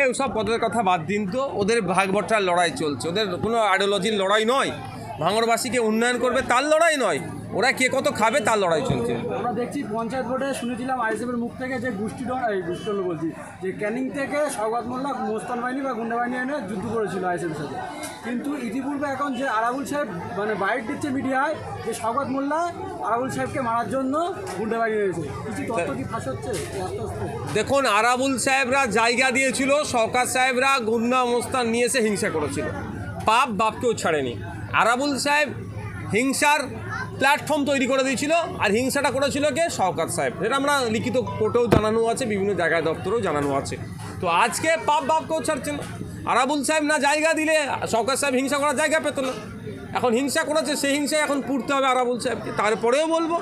এই সব পদের কথা বাদ দিন তো। ওদের ভাগ বট্টার লড়াই চলছে। ওদের কোনো আইডিওলজির লড়াই নয়। ভাঙরবাসীকে উন্নয়ন করবে তার লড়াই নয়। ওরা কে কত খাবে তার লড়াই চলছে। আমরা দেখছি পঞ্চায়েত ভোটে শুনেছিলাম আইএসএফের মুখ থেকে যে গোষ্ঠী এই গোষ্ঠী বলছি যে ক্যানিং থেকে সৌগত মোল্লা মোস্তান বাহিনী বা গুন্ডা বাহিনী এনে যুদ্ধ করেছিল আইএসএফের সাথে। কিন্তু ইতিপূর্বে এখন যে আরাবুল সাহেব মানে বাইট দিচ্ছে মিডিয়ায়, যে সৌগত মোল্লা আরাবুল সাহেবকে মারার জন্য গুন্ডা বাহিনী এনেছে কিছু তথ্য কি ফাঁস হচ্ছে? দেখুন, আরাবুল সাহেবরা জায়গা দিয়েছিল, সরকার সাহেবরা গুন্ডা মোস্তান নিয়ে এসে হিংসা করেছিল। পাপ বাপকেও ছাড়েনি। আরাবুল সাহেব হিংসার প্ল্যাটফর্ম তৈরি করে দিয়েছিল, আর হিংসাটা করেছিল কে? শওকাত সাহেব। সেটা আমরা লিখিত কোর্টেও জানানো আছে, বিভিন্ন জায়গায় দপ্তরেও জানানো আছে। তো আজকে পাপ বাপকেও ছাড়ছে না। আরাবুল সাহেব না জায়গা দিলে শওকাত সাহেব হিংসা করার জায়গা পেত না। এখন হিংসা করেছে সেই হিংসায় এখন পুড়তে হবে আরাবুল সাহেবকে। তারপরেও বলব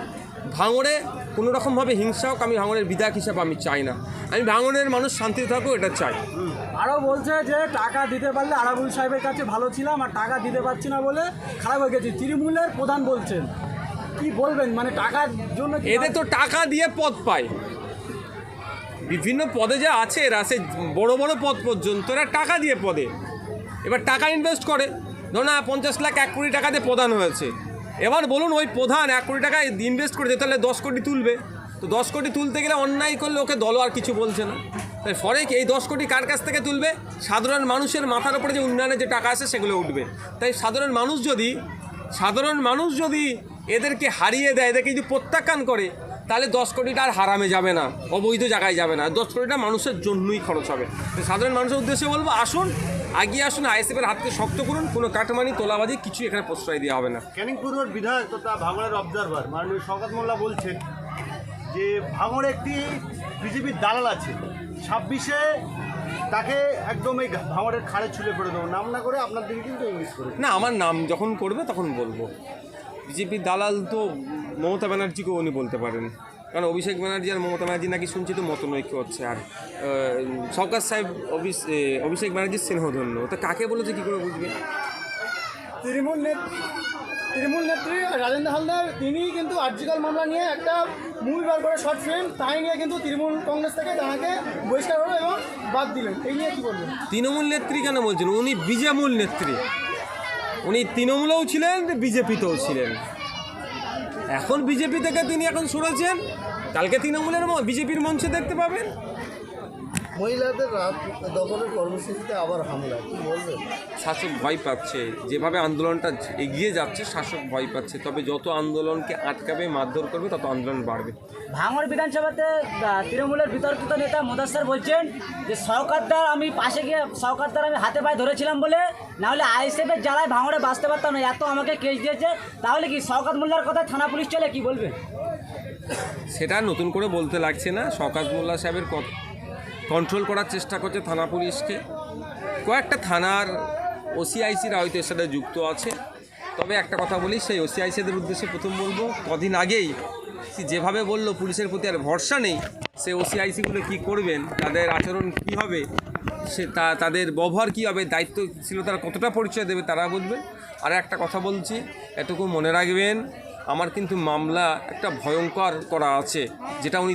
ভাঙড়ে কোনো রকমভাবে হিংসা হোক আমি ভাঙড়ের বিধায়ক হিসাবে আমি চাই না। আমি ভাঙড়ের মানুষ শান্তিতে থাকুক এটা চাই। আরও বলছে যে টাকা দিতে পারলে আরাবুল সাহেবের কাছে ভালো ছিলাম আর টাকা দিতে পারছি না বলে খারাপ হয়ে গেছি। তৃণমূলের প্রধান বলছেন। কি বলবেন? মানে টাকার জন্য এদের তো টাকা দিয়ে পদ পায়। বিভিন্ন পদে যে আছে এরা, সে বড় বড় পদ পর্যন্ত এরা টাকা দিয়ে পদে। এবার টাকা ইনভেস্ট করে। ধরুন না পঞ্চাশ লাখ, এক কোটি টাকা দিয়ে প্রধান হয়েছে। এবার বলুন, ওই প্রধান এক কোটি টাকা ইনভেস্ট করেছে, তাহলে দশ কোটি তুলবে। তো দশ কোটি তুলতে গেলে অন্যায় করলে ওকে দলও আর কিছু বলছে না। তাই ফলে এই দশ কোটি কার কাছ থেকে তুলবে? সাধারণ মানুষের মাথার উপরে যে উন্নয়নের যে টাকা আছে, সেগুলো উঠবে। তাই সাধারণ মানুষ যদি, সাধারণ মানুষ যদি এদেরকে হারিয়ে দেয়, এদেরকে যদি প্রত্যাখ্যান করে তাহলে দশ কোটিটা আর হারামে যাবে না অবৈধ জায়গায় যাবে না। দশ কোটিটা মানুষের জন্যই খরচ হবে। সাধারণ মানুষের উদ্দেশ্যে বলব আসুন আগিয়ে আসুন আইএসএফের হাতকে শক্ত করুন কোনো কাটমানি তোলাবাজি কিছু এখানে প্রশ্রয় দেওয়া হবে না। ক্যানিং পূর্বর বিধায়ক তথা ভাঙড়ের অবজারভার মাননীয় শওকত মোল্লা বলছেন যে ভাঙড়ে একটি বিজেপির দালাল আছে। ছাব্বিশে তাকে একদম এই ভাঙড়ের খাড়ে ছুলে করে দেবো। নাম না করে আপনার দিকে কিন্তু ইংলিশ করে না আমার নাম যখন করবে তখন বলব। বিজেপির দালাল তো মমতা ব্যানার্জিকেও উনি বলতে পারেন। কারণ অভিষেক ব্যানার্জি আর মমতা ব্যানার্জি নাকি শুনছি তো মতনৈক্য হচ্ছে। আর সরকার সাহেব অভিষ- অভিষেক ব্যানার্জির স্নেহধন্য। তো কাকে বলেছে কী করে বুঝবে? তৃণমূল নেত্রী তৃণমূল নেত্রী রাজেন্দ্র হালদার তিনি কিন্তু আর্জিকাল মামলা নিয়ে একটা মুভি বার করে শর্ট ফিল্ম তাই নিয়ে কিন্তু তৃণমূল কংগ্রেস থেকে তাকে বহিষ্কার হলো এবং বাদ দিলেন। এই নিয়ে কী বলবেন? তৃণমূল নেত্রী কেন বলছেন? উনি বিজেমূল নেত্রী। উনি তৃণমূলেও ছিলেন বিজেপিতেও ছিলেন। এখন বিজেপি থেকে তিনি এখন সরেছেন। কালকে তৃণমূলের বিজেপির মঞ্চে দেখতে পাবেন। মহিলাদের রাত দখলের কর্মসূচিতে আবার হামলা কি বলবেন? শাসক ভয় পাচ্ছে। যেভাবে আন্দোলনটা এগিয়ে যাচ্ছে শাসক ভয় পাচ্ছে। তবে যত আন্দোলনকে আটকাবে মারধর করবে তত আন্দোলন বাড়বে। ভাঙড় বিধানসভাতে তৃণমূলের বিতর্কিত নেতা মোদাস্সার বলছেন যে সরকারদার আমি পাশে গিয়ে সরকারদার আমি হাতে পায়ে ধরেছিলাম বলে নাহলে আইএসএফের জ্বালায় ভাঙড়ে বাঁচতে পারতাম না। এত আমাকে কেস দিয়েছে তাহলে কি শওকত মোল্লার কথা থানা পুলিশ চলে কি বলবে? সেটা নতুন করে বলতে লাগছে না। শওকাত মোল্লা সাহেবের কন্ট্রোল করার চেষ্টা করছে থানা পুলিশকে। কয়েকটা থানার ওসিআইসির হয়তো এর সাথে যুক্ত আছে। তবে একটা কথা বলি, সেই ওসিআইসিদের উদ্দেশ্যে প্রথম বলব, কদিন আগেই যেভাবে বলল, পুলিশের প্রতি আর ভরসা নেই, সে ওসিআইসিগুলো কী করবেন, তাদের আচরণ কী হবে, সে তা, তাদের ব্যবহার কী হবে দায়িত্ব ছিল তারা কতটা পরিচয় দেবে তারা বুঝবে। আর একটা কথা বলছি, এটুকু মনে রাখবেন, আমার কিন্তু মামলা একটা ভয়ঙ্কর করা আছে, যেটা উনি